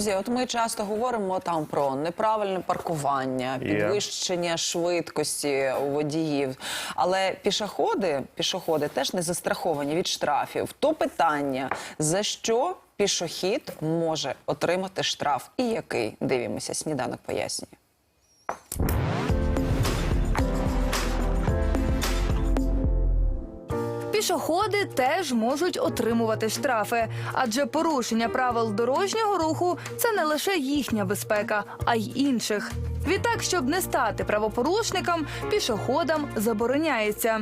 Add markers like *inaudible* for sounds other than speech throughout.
Друзі, от ми часто говоримо там про неправильне паркування, підвищення швидкості у водіїв. Але пішоходи, пішоходи теж не застраховані від штрафів. То питання, за що пішохід може отримати штраф і який? Дивімося, сніданок пояснює. Пішоходи теж можуть отримувати штрафи, адже порушення правил дорожнього руху це не лише їхня безпека, а й інших. Відтак, щоб не стати правопорушником, пішоходам забороняється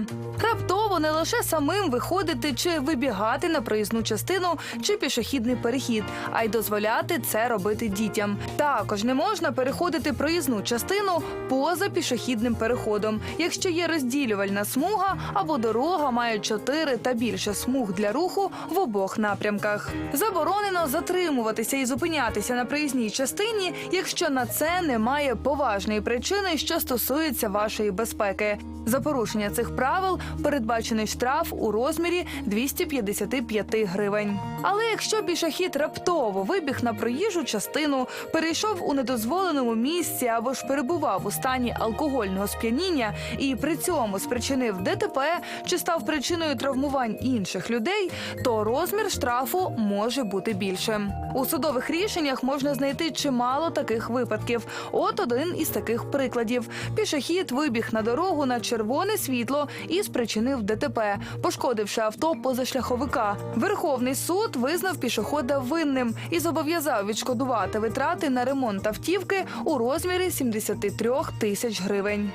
раптово не лише самим виходити чи вибігати на проїзну частину чи пішохідний перехід, а й дозволяти це робити дітям. Також не можна переходити проїзну частину поза пішохідним переходом, якщо є розділювальна смуга або дорога має чотири та більше смуг для руху в обох напрямках. Заборонено затримуватися і зупинятися на проїзній частині, якщо на це немає поважної причини, що стосується вашої безпеки. За порушення цих правил передбачений штраф у розмірі 255 гривень. Але якщо пішохід раптово вибіг на проїжджу частину, перейшов у недозволеному місці або ж перебував у стані алкогольного сп'яніння і при цьому спричинив ДТП чи став причиною травмувань інших людей, то розмір штрафу може бути більшим. У судових рішеннях можна знайти чимало таких випадків. От один із таких прикладів: пішохід вибіг на дорогу на червоне світло і спричинив ДТП, пошкодивши авто позашляховика. Верховний суд визнав пішохода винним і зобов'язав відшкодувати витрати на ремонт автівки у розмірі 73 тисяч гривень.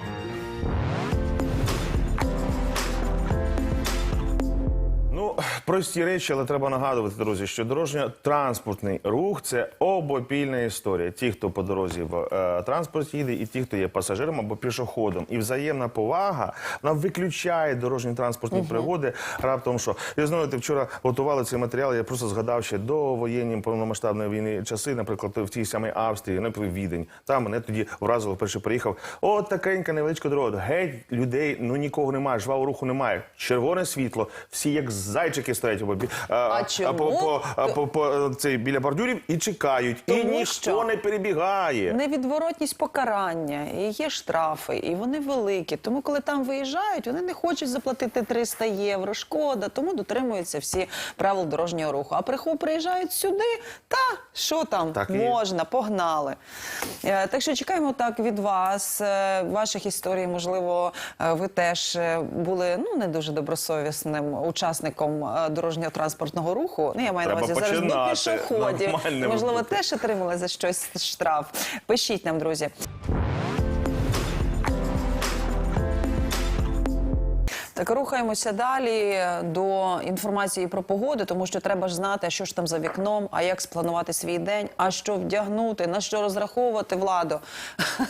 Прості речі, але треба нагадувати, друзі, що дорожньо-транспортний рух це обопільна історія. Ті, хто по дорозі в е, транспорті їде, і ті, хто є пасажиром або пішоходом. І взаємна повага вона виключає дорожні транспортні пригоди. Раптом що я знаю, ти вчора готували цей матеріал. Я просто згадав ще до воєнні повномасштабної війни часи, наприклад, в тій самій Австрії, наприклад, Відень. Там мене тоді вразило, вперше приїхав. От такенька невеличка дорога. Геть людей, ну нікого немає, жвавого руху немає. Червоне світло, всі як зайчики стоять або бі- а, чому? по, по, по, по, е, цей, біля бордюрів і чекають. і ніхто що не перебігає. Невідворотність покарання, і є штрафи, і вони великі. Тому, коли там виїжджають, вони не хочуть заплатити 300 євро. Шкода, тому дотримуються всі правил дорожнього руху. А приху приїжджають сюди, та що там Так можна, погнали. Е, Так що чекаємо так від вас, е, ваших історій. Можливо, ви теж були ну не дуже добросовісним учасником е, дорожнього транспортного руху. Ну я маю на увазі зараз до пішоходів. Можливо, теж отримали за щось штраф. Пишіть нам, друзі. Так, рухаємося далі до інформації про погоду, тому що треба ж знати, що ж там за вікном, а як спланувати свій день, а що вдягнути, на що розраховувати владу.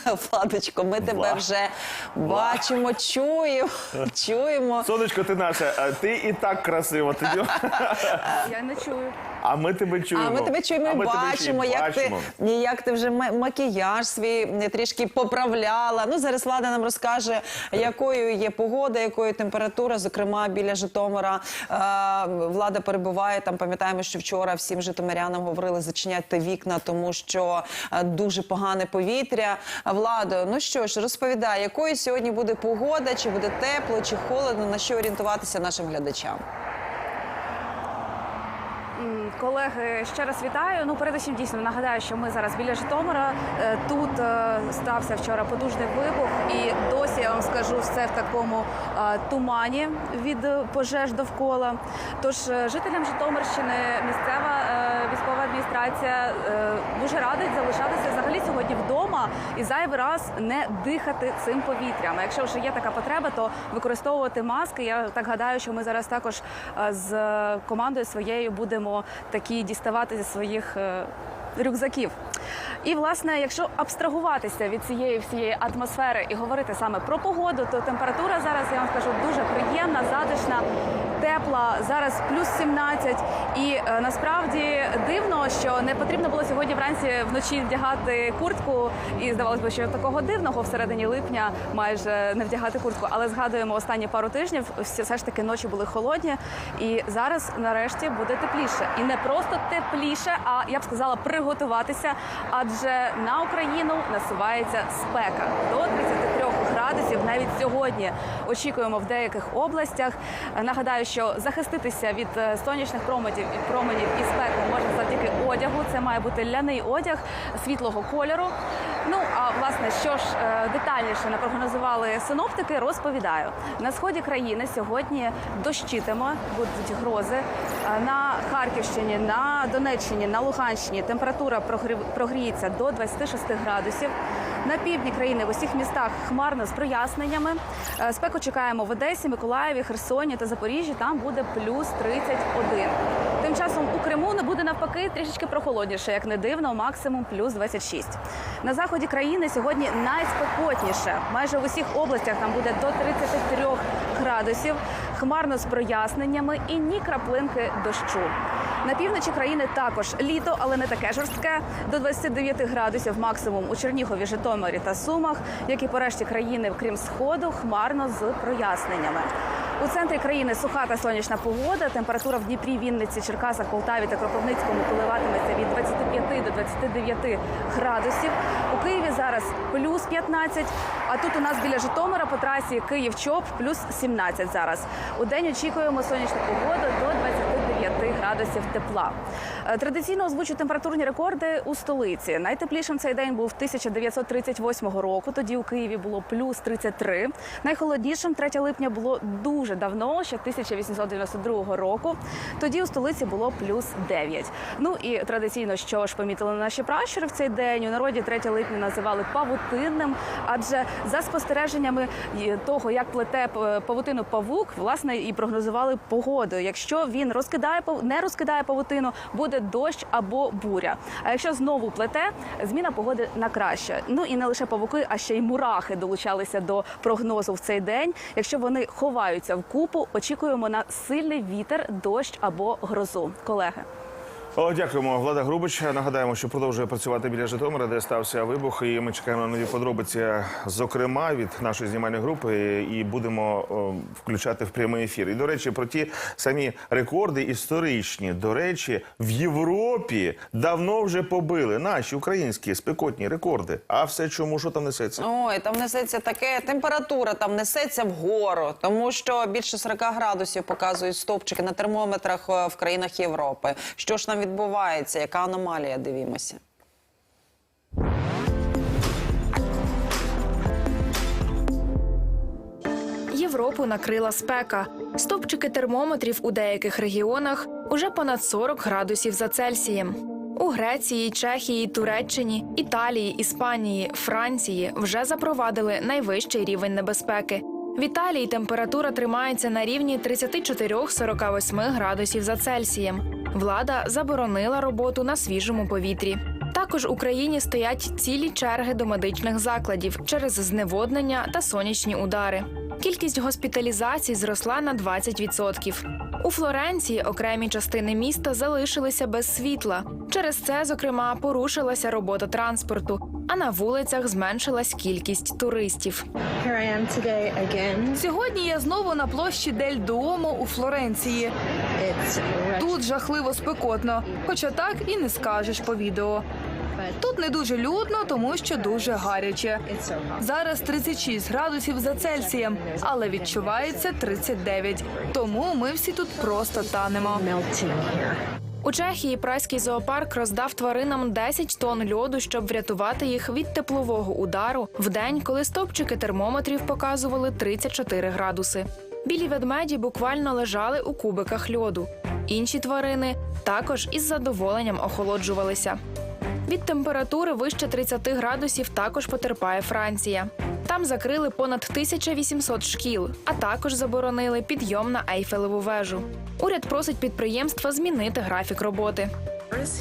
*laughs* Владочко, ми тебе Вла- вже бачимо, чуємо, *laughs* чуємо. Сонечко, ти наша, а ти і так красива. Ти... *laughs* Я не чую. А ми тебе чуємо. А ми тебе чуємо і бачимо, як ти, бачимо. як ти вже макіяж свій трішки поправляла. Ну зараз влада нам розкаже, якою є погода, якою температура. Зокрема, біля Житомира е, влада перебуває там. Пам'ятаємо, що вчора всім житомирянам говорили зачиняти вікна, тому що е, дуже погане повітря. Владо, ну що ж, розповідай, якою сьогодні буде погода, чи буде тепло, чи холодно, на що орієнтуватися нашим глядачам. Колеги, ще раз вітаю. Ну, передусім дійсно нагадаю, що ми зараз біля Житомира. Е, Тут е, стався вчора потужний вибух, і досі я вам скажу все в такому е, тумані від пожеж довкола. Тож жителям Житомирщини місцева військова адміністрація е, дуже радить залишатися взагалі сьогодні вдома і зайвий раз не дихати цим повітрям. Якщо вже є така потреба, то використовувати маски. Я так гадаю, що ми зараз також е, з командою своєю будемо такі діставати зі своїх е, рюкзаків. І власне, якщо абстрагуватися від цієї всієї атмосфери і говорити саме про погоду, то температура зараз я вам скажу дуже приємна, затишна, тепла. Зараз плюс 17. І е, насправді дивно, що не потрібно було сьогодні вранці вночі вдягати куртку. І здавалось би, що такого дивного всередині липня майже не вдягати куртку. Але згадуємо останні пару тижнів, все ж таки ночі були холодні. І зараз нарешті буде тепліше. І не просто тепліше, а я б сказала приготуватися. Адже на Україну насувається спека до 33 градусів навіть сьогодні. Очікуємо в деяких областях. Нагадаю, що захиститися від е, сонячних променів і променів і спеку можна завдяки одягу. Це має бути ляний одяг світлого кольору. Ну а власне, що ж е, детальніше напрогнозували синоптики, розповідаю на сході країни сьогодні дощитиме, будуть грози Е, на Харківщині, на Донеччині, на Луганщині. Температура прогріється до 26 градусів. На півдні країни в усіх містах хмарно з проясненнями. Е, Спеку чекаємо в Одесі, Миколаєві, Херсоні та Запоріжжі. Там буде плюс 31. Тим часом у Криму не буде навпаки трішечки прохолодніше, як не дивно, максимум плюс 26. На заході країни сьогодні найспекотніше. Майже в усіх областях там буде до 33 градусів. Хмарно з проясненнями і ні краплинки дощу. На півночі країни також літо, але не таке жорстке. До 29 градусів максимум у Чернігові, Житомирі та Сумах, як і по решті країни, крім сходу, хмарно з проясненнями. У центрі країни суха та сонячна погода. Температура в Дніпрі, Вінниці, Черкасах, Полтаві та Кропивницькому коливатиметься від 25 до 29 градусів. У Києві зараз плюс 15, а тут у нас біля Житомира по трасі Київ-Чоп плюс 17 зараз. У день очікуємо сонячну погоду до 29 градусів тепла. Е, Традиційно озвучу температурні рекорди у столиці. Найтеплішим цей день був 1938 року. Тоді у Києві було плюс 33. Найхолоднішим 3 липня було дуже давно, ще 1892 року. Тоді у столиці було плюс 9. Ну і традиційно, що ж помітили наші пращури в цей день. У народі 3 липня називали павутинним, адже за спостереженнями того, як плете павутину павук, власне і прогнозували погоду. Якщо він розкидає не розкидає павутину, буде дощ або буря. А якщо знову плете, зміна погоди на краще. Ну і не лише павуки, а ще й мурахи долучалися до прогнозу в цей день. Якщо вони ховаються в купу, очікуємо на сильний вітер, дощ або грозу. Колеги. О, дякуємо, Влада Грубич. Нагадаємо, що продовжує працювати біля Житомира, де стався вибух. І ми чекаємо нові подробиці, зокрема від нашої знімальної групи, і будемо о, включати в прямий ефір. І до речі, про ті самі рекорди історичні. До речі, в Європі давно вже побили наші українські спекотні рекорди. А все чому що там несеться? Ой, там несеться таке температура, там несеться вгору, тому що більше 40 градусів показують стовпчики на термометрах е, в країнах Європи. Що ж там відбувається? Яка аномалія? Дивімося. Європу накрила спека. Стопчики термометрів у деяких регіонах уже понад 40 градусів за Цельсієм. У Греції, Чехії, Туреччині, Італії, Іспанії, Франції вже запровадили найвищий рівень небезпеки. В Італії температура тримається на рівні 34-48 градусів за Цельсієм. Влада заборонила роботу на свіжому повітрі. Також у країні стоять цілі черги до медичних закладів через зневоднення та сонячні удари. Кількість госпіталізацій зросла на 20%. У Флоренції окремі частини міста залишилися без світла. Через це, зокрема, порушилася робота транспорту, а на вулицях зменшилась кількість туристів. Сьогодні я знову на площі Дель Дуомо у Флоренції. Тут жахливо спекотно, хоча так і не скажеш по відео. Тут не дуже людно, тому що дуже гаряче. Зараз 36 градусів за Цельсієм, але відчувається 39. Тому ми всі тут просто танемо. У Чехії прайський зоопарк роздав тваринам 10 тонн льоду, щоб врятувати їх від теплового удару в день, коли стопчики термометрів показували 34 градуси. Білі ведмеді буквально лежали у кубиках льоду. Інші тварини також із задоволенням охолоджувалися. Від температури вище 30 градусів також потерпає Франція. Там закрили понад 1800 шкіл, а також заборонили підйом на Ейфелеву вежу. Уряд просить підприємства змінити графік роботи.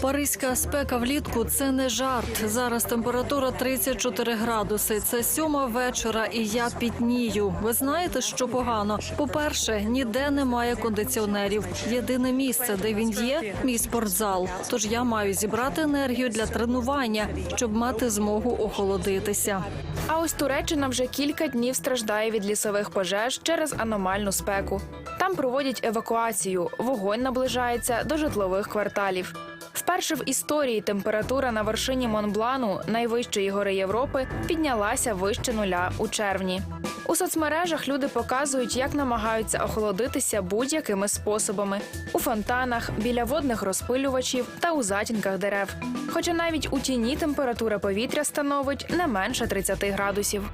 Паризька спека влітку це не жарт. Зараз температура 34 градуси. Це сьома вечора, і я пітнію. Ви знаєте, що погано? По-перше, ніде немає кондиціонерів. Єдине місце, де він є, мій спортзал. Тож я маю зібрати енергію для тренування, щоб мати змогу охолодитися. А ось Туреччина вже кілька днів страждає від лісових пожеж через аномальну спеку. Там проводять евакуацію. Вогонь наближається до житлових кварталів. Вперше в історії температура на вершині Монблану, найвищої гори Європи, піднялася вище нуля у червні. У соцмережах люди показують, як намагаються охолодитися будь-якими способами у фонтанах, біля водних розпилювачів та у затінках дерев. Хоча навіть у тіні температура повітря становить не менше 30 градусів.